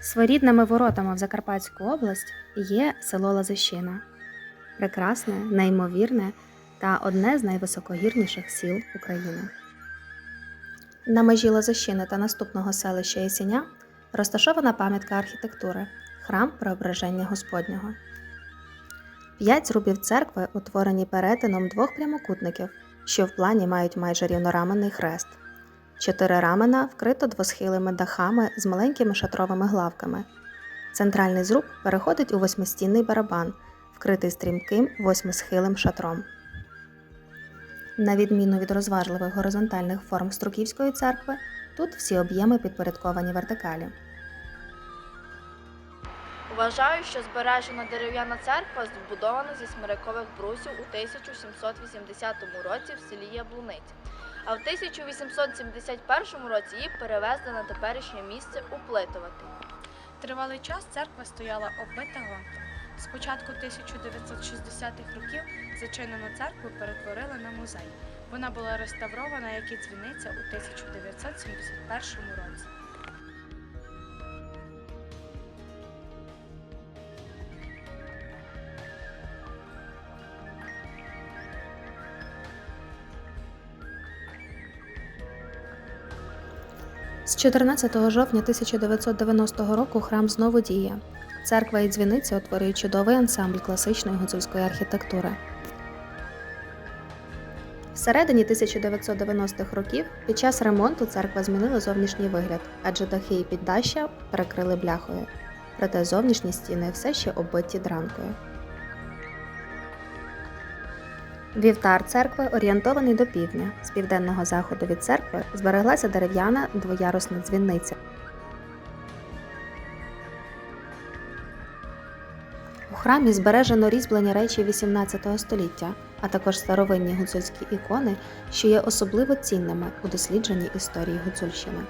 Своєрідними воротами в Закарпатську область є село Лазищина. Прекрасне, неймовірне та одне з найвисокогірніших сіл України. На межі Лозищини та наступного селища Ясеня розташована пам'ятка архітектури храм Преображення Господнього. П'ять зрубів церкви утворені перетином двох прямокутників, що в плані мають майже рівнораменний хрест. Чотири рамена вкрито двосхилими дахами з маленькими шатровими главками. Центральний зруб переходить у восьмистінний барабан, вкритий стрімким восьмисхилим шатром. На відміну від розважливих горизонтальних форм Струківської церкви, тут всі об'єми підпорядковані вертикалі. Вважаю, що збережена дерев'яна церква збудована зі смирикових брусів у 1780 році в селі Яблуниця, а в 1871 році її перевезли на теперішнє місце у Плитовати. Тривалий час церква стояла оббита ґрунтом. Спочатку 1960-х років зачинену церкву перетворили на музей. Вона була реставрована як і дзвіниця у 1971 році. З 14 жовтня 1990 року храм знову діє. Церква і дзвіниця утворюють чудовий ансамбль класичної гуцульської архітектури. Всередині 1990-х років під час ремонту церква змінила зовнішній вигляд, адже дахи і піддаща перекрили бляхою. Проте зовнішні стіни все ще оббиті дранкою. Вівтар церкви орієнтований до півдня. З південного заходу від церкви збереглася дерев'яна двоярусна дзвіниця. У храмі збережено різьблені речі XVIII століття, а також старовинні гуцульські ікони, що є особливо цінними у дослідженні історії Гуцульщини.